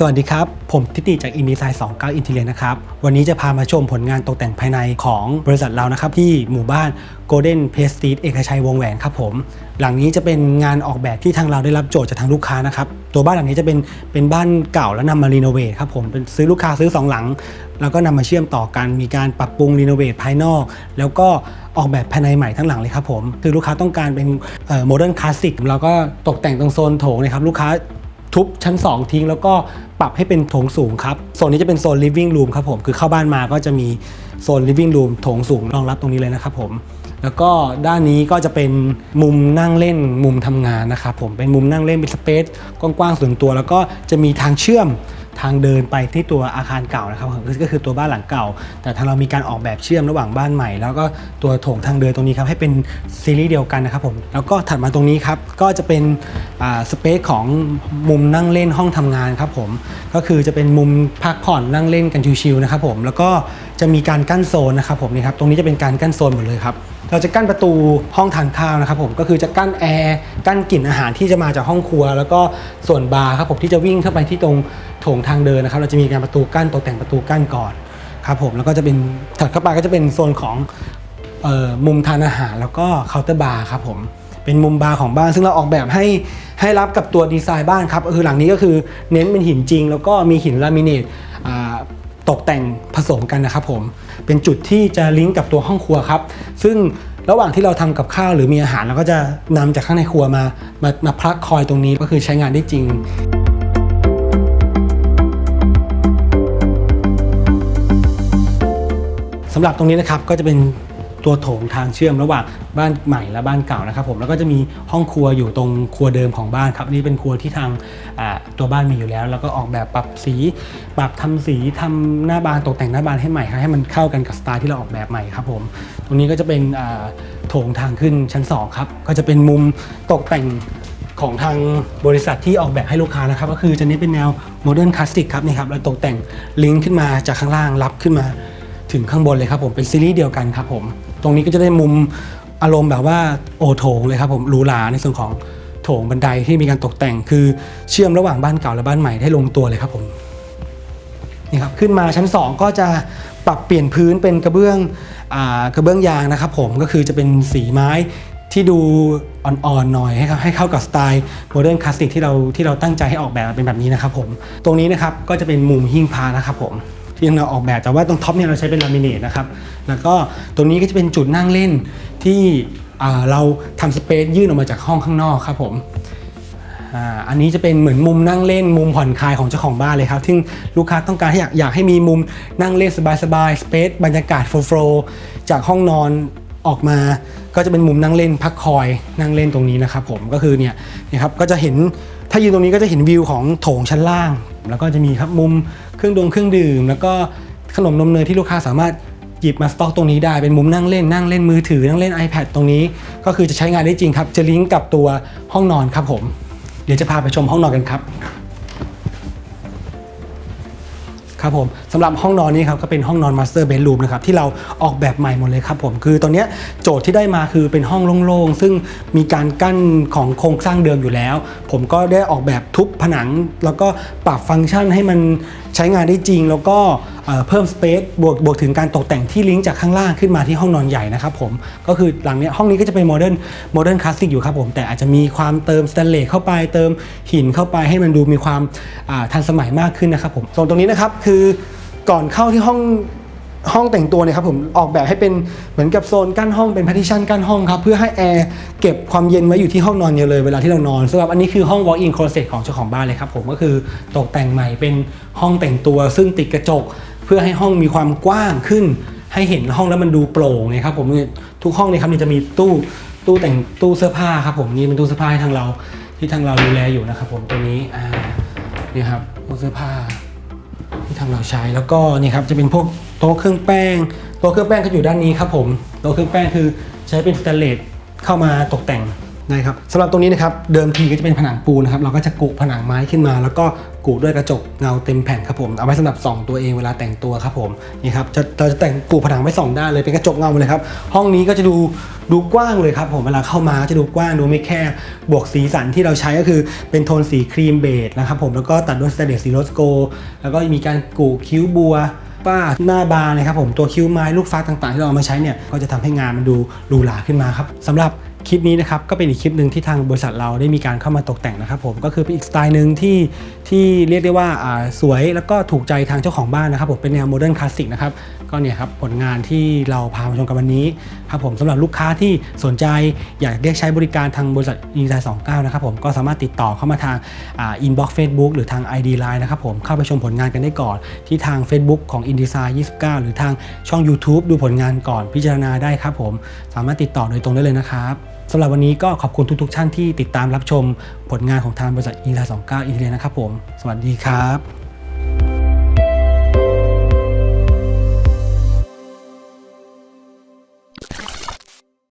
สวัสดีครับ ผมทิติจากอินดีไซน์29อินเทเลียนะครับ วันนี้จะพามาชมผลงานตกแต่งภายในของบริษัทเรานะครับ ที่หมู่บ้าน Golden p a s t r e e t เอกชัยวงแหวนครับผม หลังนี้จะเป็นงานออกแบบที่ทางเราได้รับโจทย์จากทางลูกค้านะครับ ตัวบ้านหลังนี้จะเป็นเป็นบ้านเก่าแล้วนำมารีโนเวทครับผมเป็นซื้อลูกค้าซื้อสองหลัง แล้วก็นำมาเชื่อมต่อกันมีการปรับปรุงรีโนเวทภายนอก แล้วก็ออกแบบภายในใหม่ทั้งหลังเลยครับผมคือลูกค้าต้องการเป็นโมเดิร์นคลาสสิกแล้วก็ตกแต่งตรงโซนโถงนะครับลูกค้า ทุบชั้น 2 ทิ้ง แล้วก็ปรับให้เป็นโถงสูงครับโซนนี้จะเป็นโซน living room ครับผมคือเข้าบ้านมาก็จะมีโซน living room โถงสูงรองรับตรงนี้เลยนะครับผมแล้วก็ด้านนี้ก็จะเป็นมุมนั่งเล่นมุมทำงานนะครับผมเป็นมุมนั่งเล่นเป็นสเปซกว้างๆส่วนตัว แล้วก็จะมีทางเชื่อม ทางเดินไปที่ตัวอาคารเก่านะครับก็คือตัวบ้านหลังเก่า แต่ทางเรามีการออกแบบเชื่อมระหว่างบ้านใหม่ แล้วก็ตัวโถงทางเดินตรงนี้ครับให้เป็นซีรีส์เดียวกันนะครับผมแล้วก็ถัดมาตรงนี้ครับก็จะเป็นสเปซของมุมนั่งเล่นห้องทำงานครับผมก็คือจะเป็นมุมพักผ่อนนั่งเล่นกันชิวๆนะครับผมแล้วก็ จะมีการกั้นโซนนะครับผมนี่ครับตรงนี้จะเป็นการกั้นโซนหมดเลยครับเราจะกั้นประตูห้องทานข้าวนะครับผมก็คือจะกั้นแอร์กั้นกลิ่นอาหารที่จะมาจากห้องครัว แล้วก็ส่วนบาร์ครับผมที่จะวิ่งเข้าไปที่ตรงโถงทางเดินนะครับ เราจะมีการประตูกั้นตกแต่งประตูกั้นก่อนครับผมแล้วก็จะเป็นถัดเข้าไปก็จะเป็นโซนของออมุมทานอาหารแล้วก็เคาน์เตอร์บาร์ครับผมเป็นมุมบาร์ของบ้าน ซึ่งเราออกแบบให้ให้รับกับตัวดีไซน์บ้านครับคือหลังนี้ก็คือเน้นเป็นหินจริง แล้วก็มีหินลามิเนต ตกแต่งผสมกันนะครับผมเป็นจุดที่จะลิงก์กับตัวห้องครัวครับ ซึ่งระหว่างที่เราทำกับข้าวหรือมีอาหารเราก็จะนำจากข้างในครัวมามามาพลักคอยตรงนี้ก็คือใช้งานได้จริงสำหรับตรงนี้นะครับก็จะเป็น ตัวโถงทางเชื่อมระหว่างบ้านใหม่และบ้านเก่านะครับผมแล้วก็จะมีห้องครัวอยู่ตรงครัวเดิมของบ้านครับอันนี่เป็นครัวที่ทางตัวบ้านมีอยู่แล้ว แล้วก็ออกแบบปรับสีปรับทำสีทำหน้าบานตกแต่งหน้าบานให้ใหม่ครับให้มันเข้ากันกับสไตล์ที่เราออกแบบใหม่ครับผมตรงนี้ก็จะเป็นโถงทางขึ้นชั้นสองครับก็จะเป็นมุมตกแต่งของทางบริษัทที่ออกแบบให้ลูกค้านะครับ ก็คือจะเน้นเป็นแนวโมเดิร์นคลาสสิกครับนี่ครับแล้วตกแต่งลิงก์ขึ้นมาจากข้างล่างรับขึ้นมา ถึงข้างบนเลยครับผมเป็นซีรีส์เดียวกันครับผม ตรงนี้ก็จะได้มุมอารมณ์แบบว่าโอโถงเลยครับผมหรูหราในส่วนของโถงบันไดที่มีการตกแต่ง คือเชื่อมระหว่างบ้านเก่าและบ้านใหม่ได้ลงตัวเลยครับผมนี่ครับขึ้นมาชั้น 2 ก็จะปรับเปลี่ยนพื้นเป็นกระเบื้องอกระเบื้องยางนะครับผมก็คือจะเป็นสีไม้ที่ดูอ่อนๆหน่อยให้ให้เข้ากับสไตล์โมเดิร์นคลาสสิกที่เราที่เราตั้งใจให้ออกแบบเป็นแบบนี้นะครับผมตรงนี้นะครับก็จะเป็นมุมหิ้งพานะครับผม ที่เราออกแบบแต่ว่าตรงท็อปเนี่ยเราใช้เป็นลามิเนตนะครับ แล้วก็ตรงนี้ก็จะเป็นจุดนั่งเล่นที่เราทำสเปซยื่นออกมาจากห้องข้างนอกครับผมอันนี้จะเป็นเหมือนมุมนั่งเล่นมุมผ่อนคลายของเจ้าของบ้านเลยครับที่ลูกค้าต้องการให้อยากอยากให้มีมุมนั่งเล่นสบายๆสเปซบรรยากาศโฟล์จากห้องนอนออกมาก็จะเป็นมุมนั่งเล่นพักคอยนั่งเล่นตรงนี้นะครับผมก็คือเนี่ยนะครับก็จะเห็น ถ้ายืนตรงนี้ก็จะเห็นวิวของโถงชั้นล่าง แล้วก็จะมีครับมุมเครื่องดงเครื่องดื่ม แล้วก็ขนมนมเนยที่ลูกค้าสามารถหยิบมาสต็อกตรงนี้ได้เป็นมุมนั่งเล่นนั่งเล่นมือถือนั่งเล่น iPad ตรงนี้ ก็คือจะใช้งานได้จริงครับ จะลิงก์กับตัวห้องนอนครับผม เดี๋ยวจะพาไปชมห้องนอนกันครับ ครับผมสำหรับห้องนอนนี้ครับก็เป็นห้องนอนมาสเตอร์เบดรูมนะครับที่เราออกแบบใหม่หมดเลยครับผมคือตอนนี้โจทย์ที่ได้มาคือเป็นห้องโล่งๆ ซึ่งมีการกั้นของโครงสร้างเดิมอยู่แล้ว ผมก็ได้ออกแบบทุบผนัง แล้วก็ปรับฟังก์ชันให้มัน ใช้งานได้จริงแล้วก็เพิ่มสเปซบวกบวกถึงการตกแต่งที่ลิงก์จากข้างล่างขึ้นมาที่ห้องนอนใหญ่นะครับผมก็คือหลังเนี้ยห้องนี้ก็จะเป็นโมเดิร์นโมเดิร์นคลาสสิกอยู่ครับผมแต่อาจจะมีความเติมสแตนเลสเข้าไปเติมหินเข้าไปให้มันดูมีความทันสมัยมากขึ้นนะครับผมส่วนตรงนี้นะครับคือก่อนเข้าที่ห้อง ห้องแต่งตัวเนี่ยครับผมออกแบบให้เป็นเหมือนกับโซนกั้นห้องเป็นพาร์ติชันกั้นห้องครับเพื่อให้แอร์เก็บความเย็นไว้อยู่ที่ห้องนอนเนี่ยเลยเวลาที่เรานอนสำหรับอันนี้คือห้อง walk-in closet ของเจ้าของบ้านเลยครับผมก็คือตกแต่งใหม่เป็นห้องแต่งตัว ซึ่งติดกระจก เพื่อให้ห้องมีความกว้างขึ้น ให้เห็นห้องแล้วมันดูโปร่งไงครับผมทุกห้องเนี่ยครับมันจะมีตู้ตู้แต่งตู้เสื้อผ้าครับผมนี่เป็นตู้เสื้อผ้าให้ทางเราที่ทางเราดูแลอยู่นะครับผมตัวนี้อ่านี่ครับพวกเสื้อผ้า ที่ทางเราใช้แล้วก็นี่ครับจะเป็นพวกโต๊ะเครื่องแป้งโต๊ะเครื่องแป้งก็อยู่ด้านนี้ครับผมโต๊ะเครื่องแป้งคือใช้เป็นสแตนเลสเข้ามาตกแต่ง นะครับสำหรับตรงนี้นะครับเดิมทีก็จะเป็นผนังปูนนะครับเราก็จะกุผนังไม้ขึ้นมา แล้วก็กุด้วยกระจกเงาเต็มแผ่นครับผมเอาไว้สำหรับส่องตัวเองเวลาแต่งตัวครับผมนี่ครับเราจะแต่งกุผนังไว้สองด้านเลยเป็นกระจกเงาเลยครับห้องนี้ก็จะดูดูกว้างเลยครับผมเวลาเข้ามาก็จะดูกว้างดูไม่แคบบวกสีสันที่เราใช้ก็คือเป็นโทนสีครีมเบจนะครับผมแล้วก็ตัดด้วยสเตเลสสีโรสโก แล้วก็มีการกูคิ้วบัวป้าหน้าบานนะครับผมตัวคิ้วไม้ลูกฟ้าต่างๆ ที่เราเอามาใช้เนี่ยก็จะทำให้งานมันดูหรูหราขึ้นมาครับสำหรับ คลิปนี้นะครับก็เป็นอีกคลิปหนึ่งที่ทางบริษัทเราได้มีการเข้ามาตกแต่งนะครับผมก็คือเป็นอีกสไตล์หนึ่งที่ที่เรียกได้ว่าสวยแล้วก็ถูกใจทางเจ้าของบ้านนะครับผมเป็นแนวโมเดิร์นคลาสสิกนะครับก็เนี่ยครับผลงานที่เราพามาชมกันวันนี้ครับผมสำหรับลูกค้าที่สนใจอยากเรียกใช้บริการทางบริษัทอินไซสองเก้านะครับผมก็สามารถติดต่อเข้ามาทางอินบ็อกซ์เฟซบุ๊กหรือทาง ID Line นะครับผมเข้าไปชมผลงานกันได้ก่อน ที่ทาง Facebook ของ InDesign 29 หรือทางช่อง YouTube ดูผลงานก่อนพิจารณาได้ครับผมสามารถติดต่อโดยตรงได้เลยนะครับ สำหรับวันนี้ก็ขอบคุณทุกๆท่านที่ติดตามรับชมผลงานของทางบริษัทอินไซ29อินเทอร์นะครับผม สวัสดีครับ